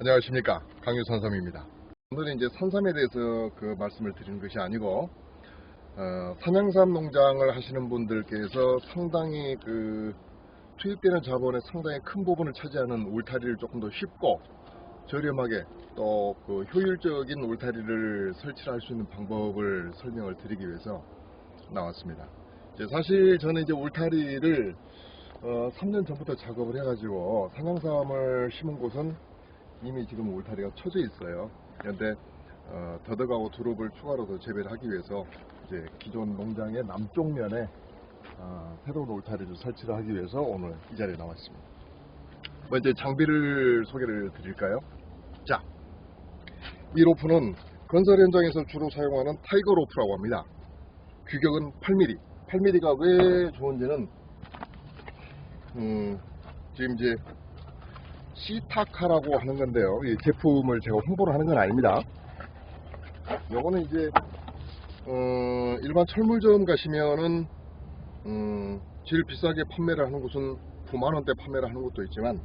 안녕하십니까 강유산삼입니다 오늘은 이제 산삼에 대해서 그 말씀을 드리는 것이 아니고 어, 산양삼 농장을 하시는 분들께서 상당히 그 투입되는 자본의 상당히 큰 부분을 차지하는 울타리를 조금 더 쉽고 저렴하게 또 그 효율적인 울타리를 설치할 수 있는 방법을 설명을 드리기 위해서 나왔습니다. 이제 사실 저는 이제 울타리를 어, 3년 전부터 작업을 해가지고 산양삼을 심은 곳은 이미 지금 울타리가 쳐져 있어요. 그런데 어, 더덕하고 두릅을 추가로 더 재배를 하기 위해서 이제 기존 농장의 남쪽 면에 어, 새로운 울타리를 설치를 하기 위해서 오늘 이 자리에 나왔습니다. 먼저 장비를 소개를 드릴까요? 자, 이 로프는 건설 현장에서 주로 사용하는 타이거 로프라고 합니다. 규격은 8mm. 8mm가 왜 좋은지는 음, 지금 이제 시타카라고 하는 건데요. 이 제품을 제가 홍보를 하는 건 아닙니다. 요거는 이제 어, 일반 철물점 가시면은 음, 제일 비싸게 판매를 하는 곳은 9만원대 판매를 하는 곳도 있지만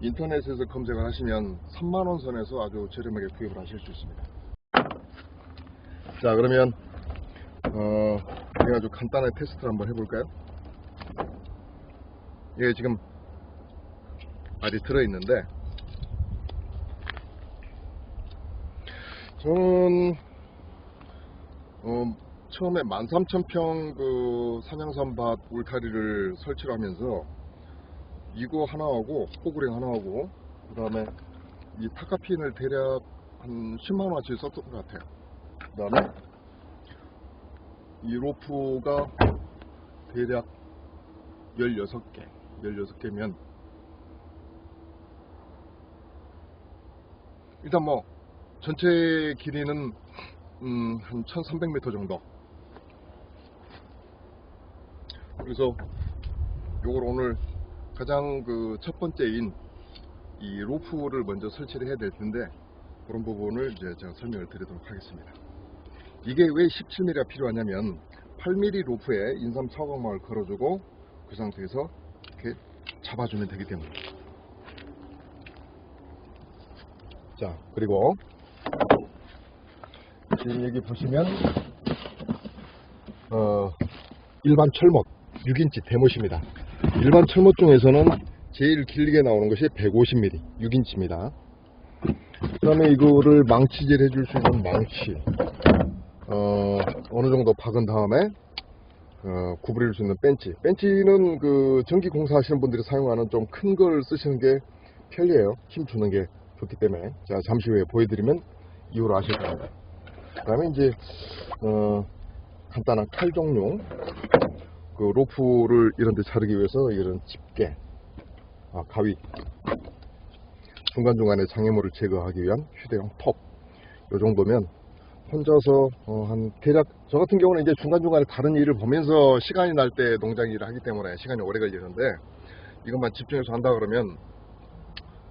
인터넷에서 검색을 하시면 3만원 선에서 아주 저렴하게 구입을 하실 수 있습니다. 자 그러면 어, 제가 아주 간단한 테스트를 한번 해볼까요? 이게 지금 알이 들어있는데 저는 어, 처음에 13,000평 그 산양산밭 울타리를 설치를 하면서 이거 하나하고 호구랭 하나하고 그 다음에 이 타카핀을 대략 한 10만원어치 썼던 것 같아요. 그 다음에 이 로프가 대략 16개 16개면 일단 뭐 전체 길이는 음, 한 1300m 정도. 그래서 요걸 오늘 가장 그 첫 번째인 이 로프를 먼저 설치를 해야 될 텐데 그런 부분을 이제 제가 설명을 드리도록 하겠습니다. 이게 왜 17mm가 필요하냐면 8mm 로프에 인삼 사각막을 걸어주고 그 상태에서 이렇게 잡아주면 되기 때문에 자 그리고 지금 여기 보시면 어, 일반 철못 6인치 대못입니다. 일반 철못 중에서는 제일 길게 나오는 것이 150mm 6인치입니다. 그 다음에 이거를 망치질 해줄 수 있는 망치. 어, 어느 정도 박은 다음에 어, 구부릴 수 있는 벤치. 벤치는 그 전기 공사 하시는 분들이 사용하는 좀 큰 걸 쓰시는 게 편리해요. 힘 주는 게 좋기 때문에 자 잠시 후에 보여드리면 이후로 아실 겁니다. 그 다음에 이제 어, 간단한 칼 종류 그 로프를 이런 데 자르기 위해서 이런 집게 아, 가위 중간중간에 장애물을 제거하기 위한 휴대용 톱 이 정도면 혼자서 어, 한 대략 저 같은 경우는 이제 중간중간에 다른 일을 보면서 시간이 날 때 농장 일을 하기 때문에 시간이 오래 걸리는데 이것만 집중해서 한다 그러면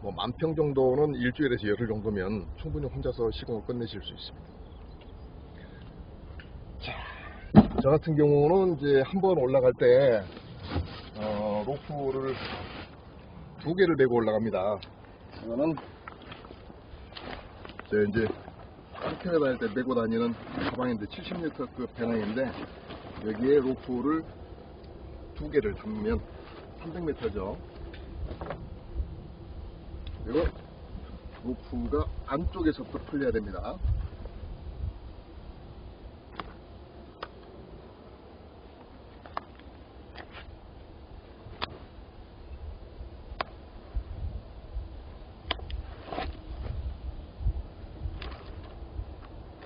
뭐 만평 정도는 일주일에서 열흘 정도면 충분히 혼자서 시공을 끝내실 수 있습니다. 자, 저 같은 경우는 이제 한 번 올라갈 때 어, 로프를 두 개를 메고 올라갑니다. 이거는 제 이제 산책을 다닐 때 메고 다니는 가방인데 70리터급 배낭인데 여기에 로프를 두 개를 담으면 300m죠. 그리고 로프가 안쪽에서부터 풀려야 됩니다.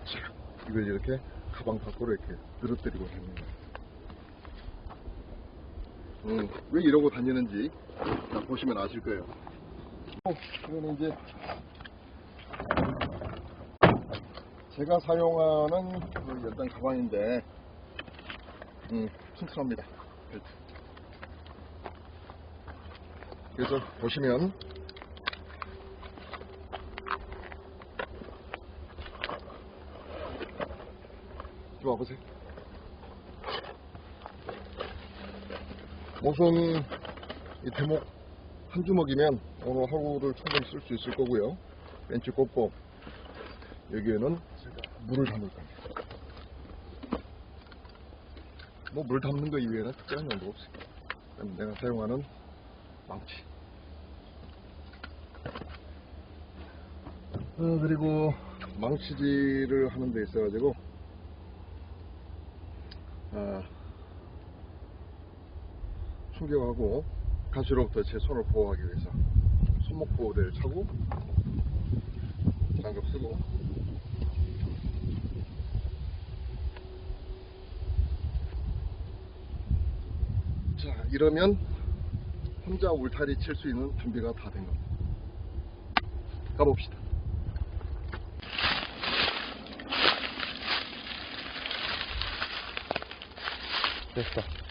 자, 이걸 이렇게 가방 밖으로 이렇게 늘어뜨리고 거예요. 음, 왜 이러고 다니는지 자, 보시면 아실 거예요. 어, 이거는 이제 제가 사용하는 그 연단 가방인데 음, 튼튼합니다. 그래서 보시면 좀 와보세요. 우선 이 대목 한 주먹이면 오늘 하루를 충분히 쓸 수 있을 거고요. 벤치 꽂고 여기에는 물을 담을 겁니다. 뭐 물 담는 거 이외에는 특별한 용도가. 그럼 내가 사용하는 망치. 어, 그리고 망치질을 하는 데 있어 가지고 아, 충격하고 가시로부터 제 손을 보호하기 위해서 손목 보호대를 차고 장갑 쓰고. 자 이러면 혼자 울타리 칠 수 있는 준비가 다 된 겁니다. 가봅시다. 됐다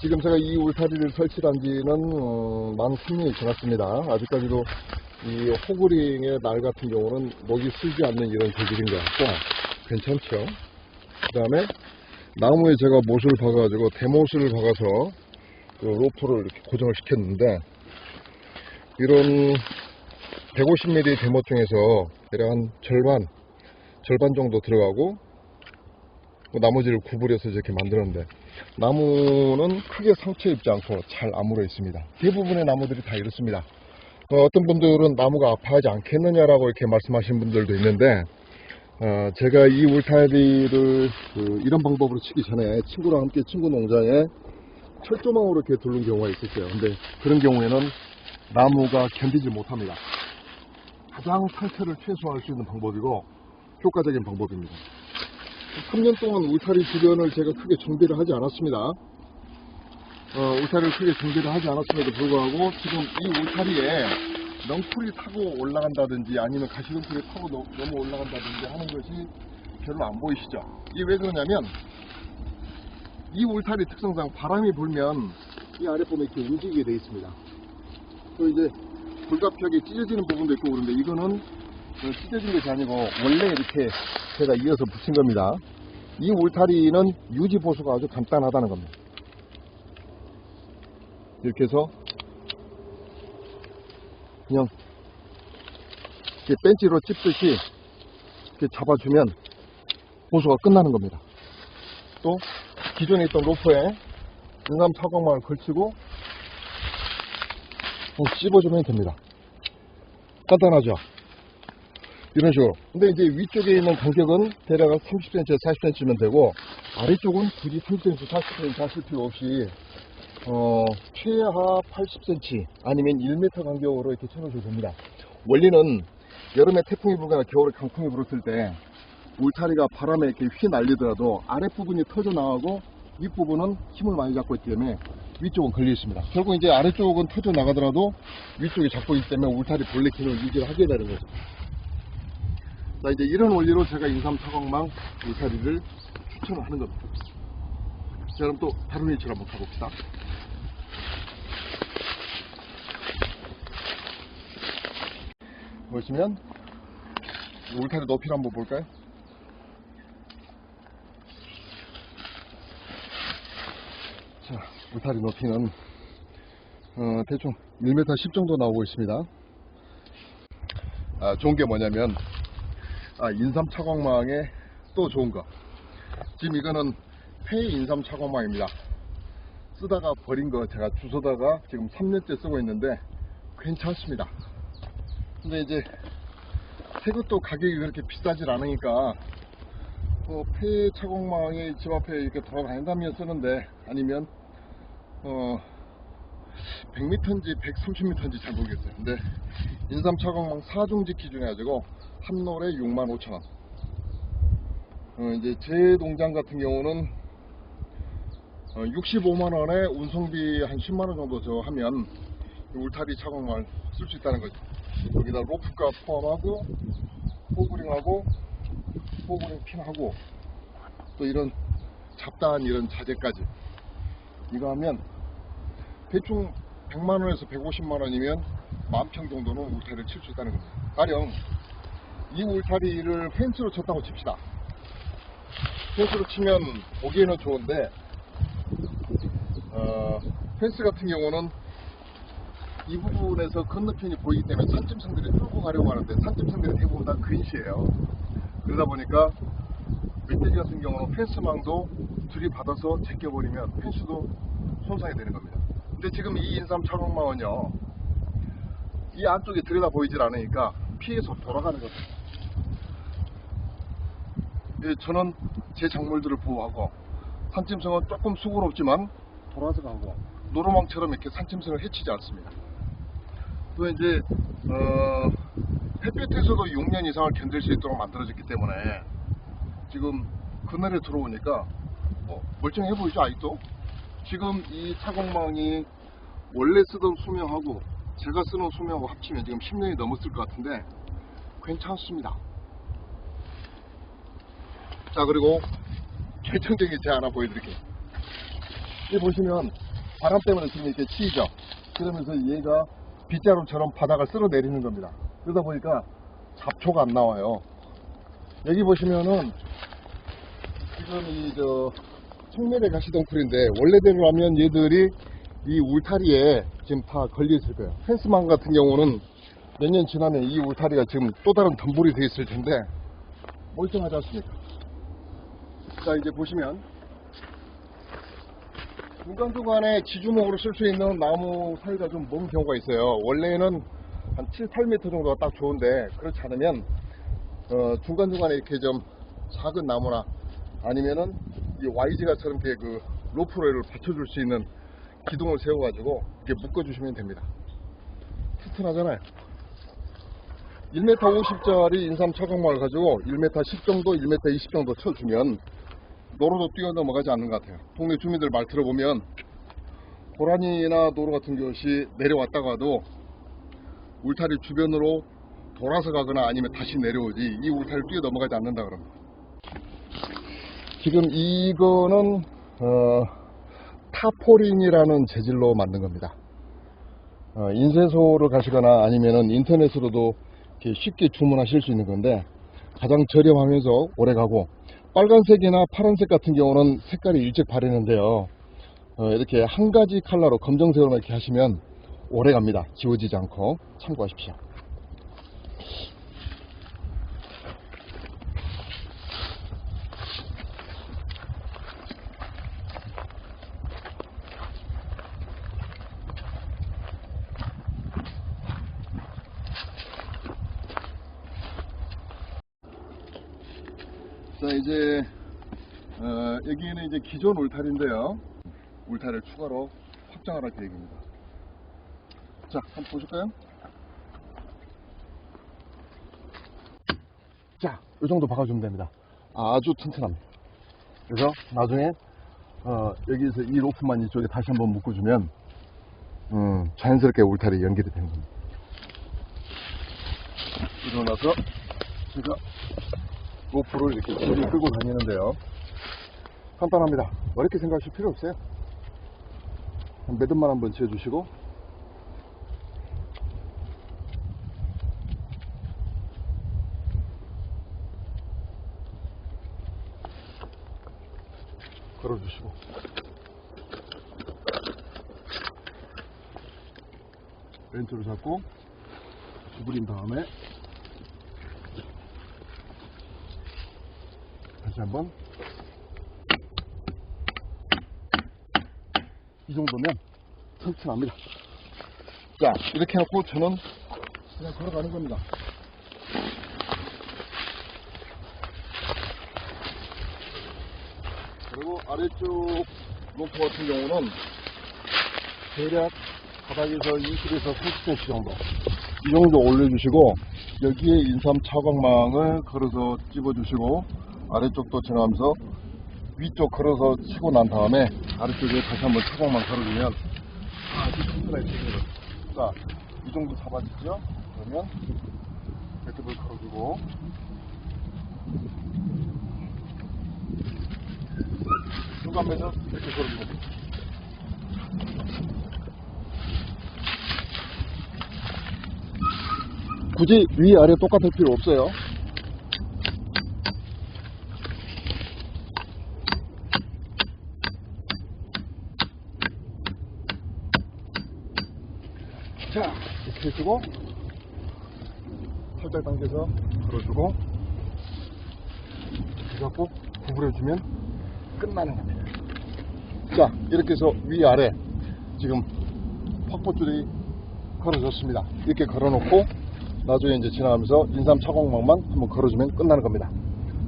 지금 제가 이 울타리를 설치한 지는 어, 만 3년이 지났습니다. 아직까지도 이 호그링의 날 같은 경우는 목이 쓰지 않는 이런 재질인 것 같고 괜찮죠. 그 다음에 나무에 제가 못을 박아가지고 대못을 박아서 그 로프를 이렇게 고정을 시켰는데 이런 150mm 대못 중에서 대략 한 절반 절반 정도 들어가고 뭐 나머지를 구부려서 이렇게 만들었는데 나무는 크게 상처 입지 않고 잘 아물어 있습니다. 대부분의 나무들이 다 이렇습니다. 어, 떤 분들은 나무가 아파하지 않겠느냐라고 이렇게 말씀하시는 분들도 있는데 어, 제가 이 울타리를 그 이런 방법으로 치기 전에 친구랑 함께 친구 농장에 철조망으로 이렇게 두른 경우가 있었어요. 근데 그런 경우에는 나무가 견디지 못합니다. 가장 상처를 최소화할 수 있는 방법이고 효과적인 방법입니다. 3년 동안 울타리 주변을 제가 크게 정비를 하지 않았습니다. 어, 울타리를 크게 정비를 하지 않았음에도 불구하고 지금 이 울타리에 넝풀이 타고 올라간다든지 아니면 가시덤불이 타고 넘- 넘어 올라간다든지 하는 것이 별로 안 보이시죠? 이게 왜 그러냐면 이 울타리 특성상 바람이 불면 이 아랫부분이 이렇게 움직이게 되어 있습니다. 또 이제 불가피하게 찢어지는 부분도 있고 그런데 이거는 그 찢어진 것이 아니고 원래 이렇게 제가 이어서 붙인 겁니다. 이 울타리는 유지 보수가 아주 간단하다는 겁니다. 이렇게 해서 그냥 이렇게 벤치로 찝듯이 이렇게 잡아주면 보수가 끝나는 겁니다. 또 기존에 있던 로프에 인삼 차광망을 걸치고 어, 씹어주면 됩니다. 간단하죠? 이런 식으로. 근데 이제 위쪽에 있는 간격은 대략 30cm, 40cm면 되고, 아래쪽은 굳이 30cm, 40cm 하실 필요 없이, 어, 최하 80cm 아니면 1m 간격으로 이렇게 쳐놓으셔도 됩니다. 원리는 여름에 태풍이 불거나 겨울에 강풍이 불었을 때, 울타리가 바람에 이렇게 휘날리더라도 아랫부분이 터져 나가고 윗부분은 힘을 많이 잡고 있기 때문에 위쪽은 걸려 있습니다. 결국 이제 아래쪽은 터져 나가더라도 위쪽이 잡고 있기 때문에 울타리 본래 기능을 유지를 하게 되는 거죠. 자, 이제 이런 원리로 제가 인삼 사광망 울타리를 추천을 하는 겁니다. 자, 그럼 또 다른 위치로 한번 가봅시다. 보시면 울타리 높이를 한번 볼까요? 자, 울타리 높이는 어, 대충 1m 10 정도 나오고 있습니다. 아, 좋은 게 뭐냐면 아, 인삼 차광망의 또 좋은 거. 지금 이거는 폐 인삼 차광망입니다. 쓰다가 버린 거 제가 주워다가 지금 3년째 쓰고 있는데 괜찮습니다. 근데 이제 새 것도 가격이 그렇게 비싸질 않으니까 어, 폐 차광망이 집 앞에 이렇게 돌아다닌다면 쓰는데 아니면 어 100m인지 130m인지 잘 모르겠어요. 근데 인삼 차광망 4중지 기준해 가지고 한 롤에 65,000원. 어, 이제 제 농장 같은 경우는 65만 원에 운송비 한 10만 원 정도 저 하면 이 울타리 차광망을 쓸수 있다는 거죠. 여기다 로프값 포함하고 호그링하고 호그링 핀하고 또 이런 잡다한 이런 자재까지 이거 하면 대충 100만 원에서 150만 원이면 만평 정도는 울타리를 칠 수 있다는 겁니다. 가령 이 울타리를 펜스로 쳤다고 칩시다. 펜스로 치면 보기에는 좋은데 어, 펜스 같은 경우는 이 부분에서 건너편이 보이기 때문에 산짐승들이 뚫고 가려고 하는데 산짐승들이 대부분 다 근시예요. 그러다 보니까 멧돼지 같은 경우는 펜스망도 들이받아서 제껴버리면 펜스도 손상이 되는 겁니다. 근데 지금 이 인삼 차광망은요, 이 안쪽에 들여다 보이질 않으니까 피해서 돌아가는 거죠. 예, 저는 제 작물들을 보호하고 산짐승은 조금 수고롭지만 돌아서 가고 노루망처럼 이렇게 산짐승을 해치지 않습니다. 또 이제 어, 햇볕에서도 6년 이상을 견딜 수 있도록 만들어졌기 때문에 지금 그늘에 들어오니까 뭐 멀쩡해 보이죠 아직도? 지금 이 차광망이 원래 쓰던 수명하고 제가 쓰는 수명하고 합치면 지금 10년이 넘었을 것 같은데 괜찮습니다. 자 그리고 결정적인 제 하나 보여드릴게요. 이 보시면 바람 때문에 지금 이렇게 치이죠. 그러면서 얘가 빗자루처럼 바닥을 쓸어 내리는 겁니다. 그러다 보니까 잡초가 안 나와요. 여기 보시면은 지금 이 저 청매래 가시덩굴인데 원래대로라면 얘들이 이 울타리에 지금 다 걸려 있을 거예요. 펜스망 같은 경우는 몇 년 지나면 이 울타리가 지금 또 다른 덤불이 돼 있을 텐데 멀쩡하지 않습니까? 자 이제 보시면 중간중간에 지주목으로 쓸 수 있는 나무 사이가 좀 먼 경우가 있어요. 원래는 한 7, 8m 정도가 딱 좋은데 그렇지 않으면 어, 중간중간에 이렇게 좀 작은 나무나 아니면은 이 YG가처럼 이렇게 그 로프레를 받쳐줄 수 있는 기둥을 세워가지고 이렇게 묶어주시면 됩니다. 튼튼하잖아요. 1m 50짜리 인삼 차광망을 가지고 1m 10 정도, 1m 20 정도 쳐주면 노루도 뛰어넘어가지 않는 것 같아요. 동네 주민들 말 들어보면 고라니나 노루 같은 것이 내려왔다가 도 울타리 주변으로 돌아서 가거나 아니면 다시 내려오지 이 울타리를 뛰어넘어가지 않는다 그럽니다. 지금 이거는 어, 타포린이라는 재질로 만든 겁니다. 어, 인쇄소를 가시거나 아니면은 인터넷으로도 쉽게 주문하실 수 있는 건데 가장 저렴하면서 오래 가고 빨간색이나 파란색 같은 경우는 색깔이 일찍 바르는데요. 어, 이렇게 한 가지 컬러로 검정색으로 이렇게 하시면 오래 갑니다. 지워지지 않고 참고하십시오. 자 이제 어, 여기는 이제 기존 울타리인데요. 울타리를 추가로 확장을 할 계획입니다. 자 한번 보실까요? 자, 이 정도 박아주면 됩니다. 아주 튼튼합니다. 그래서 나중에 어, 여기서 이 로프만 이쪽에 다시 한번 묶어주면 음, 자연스럽게 울타리 연결이 되는 겁니다. 이러고 나서 제가 로프를 이렇게 줄이 끌고 다니는데요. 간단합니다. 어렵게 생각하실 필요 없어요. 한 매듭만 한번 지어주시고 걸어주시고 왼쪽으로 잡고 구부린 다음에 다시 한번. 이 정도면 튼튼합니다. 자 이렇게 해놓고 저는 그냥 걸어가는 겁니다. 그리고 아래쪽 로프 같은 경우는 대략 바닥에서 20에서 30cm 정도. 이 정도 올려주시고 여기에 인삼 차광망을 걸어서 집어주시고 아래쪽도 지나가면서 위쪽 걸어서 치고 난 다음에 아래쪽에 다시 한번 차광망 걸어주면 아주 튼튼하게 되거든 자, 이 정도 잡아주죠? 그러면 매듭을 걸어주고. 매듭 이렇게 됩니다. 굳이 위 아래 똑같을 필요 없어요 자 해주고 살짝 당겨서 걸어주고 꼭 구부려주면 끝나는 겁니다. 자 이렇게 해서 위아래 지금 확보줄이 걸어졌습니다. 이렇게 걸어놓고 나중에 이제 지나가면서 인삼 차광막만 한번 걸어주면 끝나는 겁니다.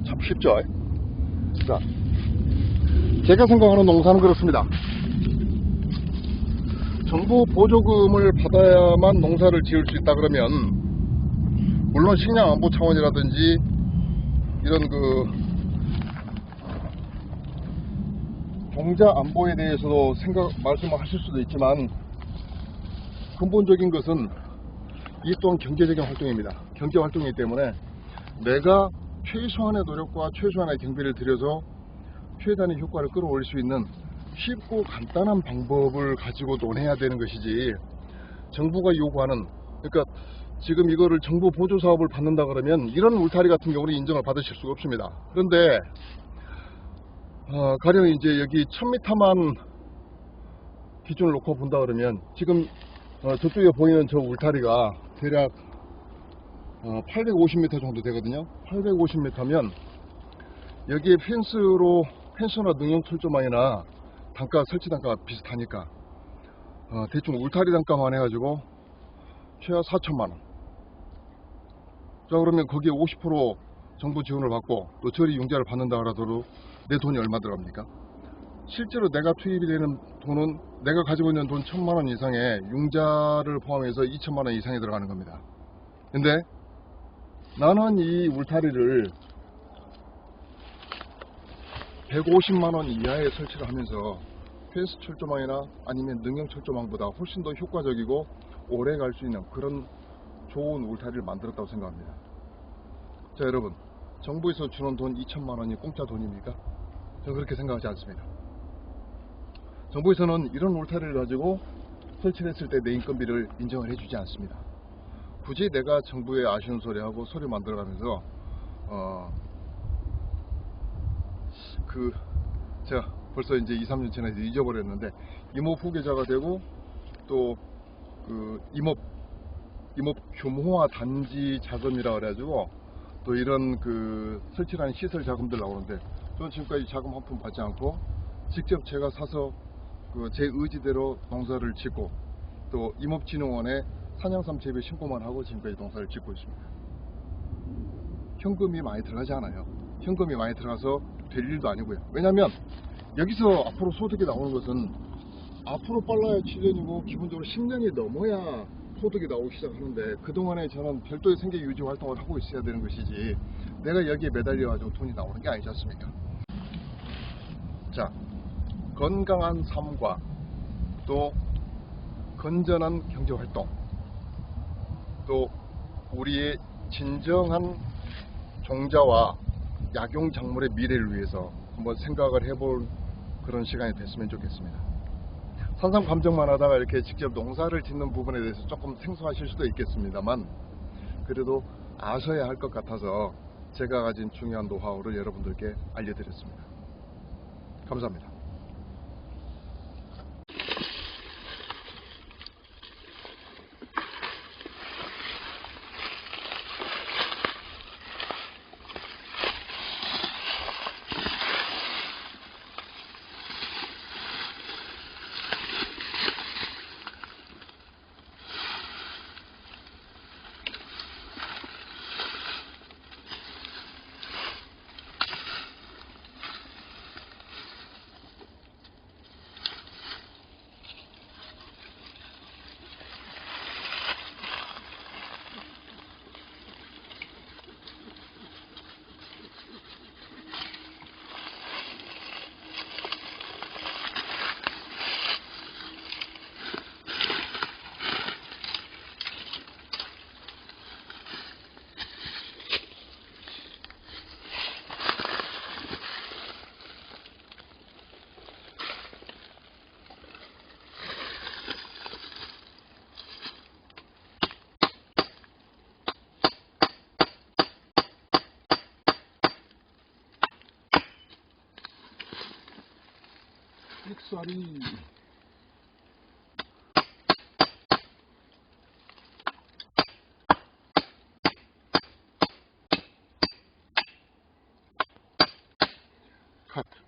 참 쉽죠? 자, 제가 생각하는 농사는 그렇습니다. 정부 보조금을 받아야만 농사를 지을 수 있다 그러면 물론 식량 안보 차원이라든지 이런 그 종자 안보에 대해서도 생각 말씀을 하실 수도 있지만 근본적인 것은 이 또한 경제적인 활동입니다. 경제 활동이기 때문에 내가 최소한의 노력과 최소한의 경비를 들여서 최단의 효과를 끌어올릴 수 있는 쉽고 간단한 방법을 가지고 논해야 되는 것이지 정부가 요구하는 그러니까 지금 이거를 정부 보조 사업을 받는다 그러면 이런 울타리 같은 경우는 인정을 받으실 수가 없습니다. 그런데 어, 가령 이제 여기 1000m만 기준을 놓고 본다 그러면 지금 어, 저쪽에 보이는 저 울타리가 대략 어, 850m 정도 되거든요. 850m면 여기에 펜스로 펜스나 능용 철조망이나 단가 설치 단가가 비슷하니까 어, 대충 울타리 단가만 해가지고 최하 4천만 원. 자 그러면 거기에 50% 정부 지원을 받고 또 저리 융자를 받는다 하더라도 내 돈이 얼마 들어갑니까? 실제로 내가 투입이 되는 돈은 내가 가지고 있는 돈 천만 원 이상에 융자를 포함해서 2천만 원 이상이 들어가는 겁니다. 근데 나는 이 울타리를 150만 원 이하에 설치를 하면서 펜스 철조망이나 아니면 능형 철조망보다 훨씬 더 효과적이고 오래 갈 수 있는 그런 좋은 울타리를 만들었다고 생각합니다. 자 여러분 정부에서 주는 돈 2천만 원이 공짜 돈입니까? 저는 그렇게 생각하지 않습니다. 정부에서는 이런 울타리를 가지고 설치를 했을 때 내 인건비를 인정을 해주지 않습니다. 굳이 내가 정부에 아쉬운 소리하고 소리 만들어가면서 어, 그 제가 벌써 이제 2, 3년 전에 잊어버렸는데 임업 후계자가 되고 또 그 임업 임업 규모화 단지 자금이라 그래가지고 또 이런 그 설치하는 시설 자금들 나오는데 저는 지금까지 자금 한 푼 받지 않고 직접 제가 사서 그 제 의지대로 농사를 짓고 또 임업진흥원에 산양삼 재배 신고만 하고 지금까지 농사를 짓고 있습니다. 현금이 많이 들어가지 않아요. 현금이 많이 들어가서 될 일도 아니고요. 왜냐하면 여기서 앞으로 소득이 나오는 것은 앞으로 빨라야 7년이고 기본적으로 10년이 넘어야 소득이 나오기 시작하는데 그동안에 저는 별도의 생계 유지 활동을 하고 있어야 되는 것이지 내가 여기에 매달려가지고 돈이 나오는 게 아니지 않습니까? 자, 건강한 삶과 또 건전한 경제 활동 또 우리의 진정한 종자와 약용 작물의 미래를 위해서 한번 생각을 해볼 그런 시간이 됐으면 좋겠습니다. 산삼 감정만 하다가 이렇게 직접 농사를 짓는 부분에 대해서 조금 생소하실 수도 있겠습니다만 그래도 아셔야 할 것 같아서 제가 가진 중요한 노하우를 여러분들께 알려드렸습니다. 감사합니다. 닭살이. 갓.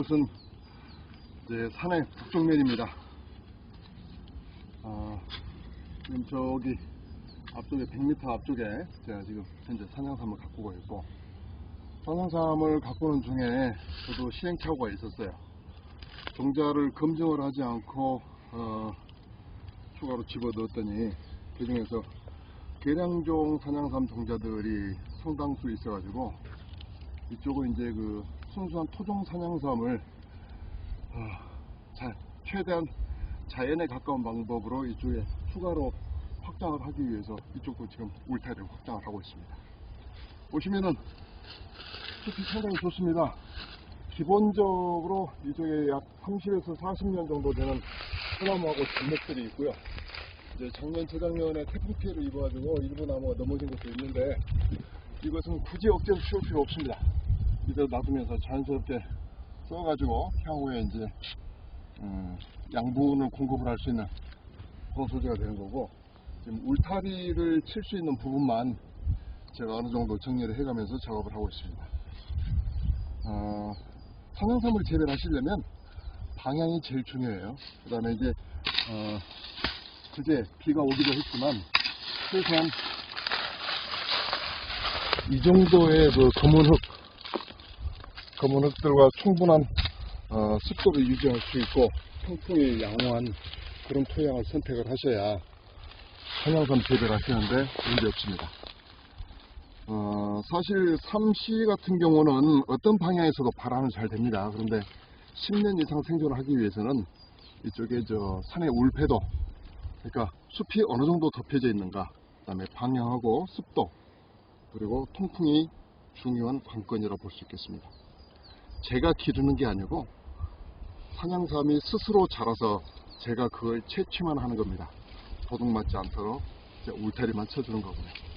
이곳은 이제 산의 북쪽 면입니다. 아, 지금 저기 앞쪽에 100m 앞쪽에 제가 지금 현재 산양삼을 가꾸고 있고 산양삼을 가꾸는 중에 저도 시행착오가 있었어요. 종자를 검증을 하지 않고 어, 추가로 집어넣었더니 그 중에서 계량종 산양삼 종자들이 상당수 있어가지고 이쪽은 이제 그 순수한 토종 산양삼을 어, 자, 최대한 자연에 가까운 방법으로 이쪽에 추가로 확장을 하기 위해서 이쪽도 지금 울타리를 확장을 하고 있습니다. 보시면은 숲이 상당히 좋습니다. 기본적으로 이쪽에 약 30에서 40년 정도 되는 소나무하고 진목들이 있고요. 이제 작년, 재작년에 태풍 피해를 입어가지고 일부 나무가 넘어진 것도 있는데 이것은 굳이 억지로 치울 필요 없습니다. 이대로 놔두면서 자연스럽게 써가지고 향후에 이제 음, 양분을 공급을 할 수 있는 그런 소재가 되는 거고 지금 울타리를 칠 수 있는 부분만 제가 어느 정도 정리를 해가면서 작업을 하고 있습니다. 어, 산양삼을 재배하시려면 방향이 제일 중요해요. 그 다음에 이제 어, 그제 비가 오기도 했지만 최소한 이 정도의 그 검은 흙 검은 흙들과 충분한 어, 습도를 유지할 수 있고 통풍이 양호한 그런 토양을 선택을 하셔야 한양삼 재배를 하시는데 문제 없습니다. 어, 사실 삼시 같은 경우는 어떤 방향에서도 발화는 잘 됩니다. 그런데 10년 이상 생존을 하기 위해서는 이쪽에 저 산의 울패도 그러니까 숲이 어느 정도 덮여져 있는가 그 다음에 방향하고 습도 그리고 통풍이 중요한 관건이라고 볼 수 있겠습니다. 제가 기르는 게 아니고 산양삼이 스스로 자라서 제가 그걸 채취만 하는 겁니다. 도둑 맞지 않도록 울타리만 쳐주는 거고요.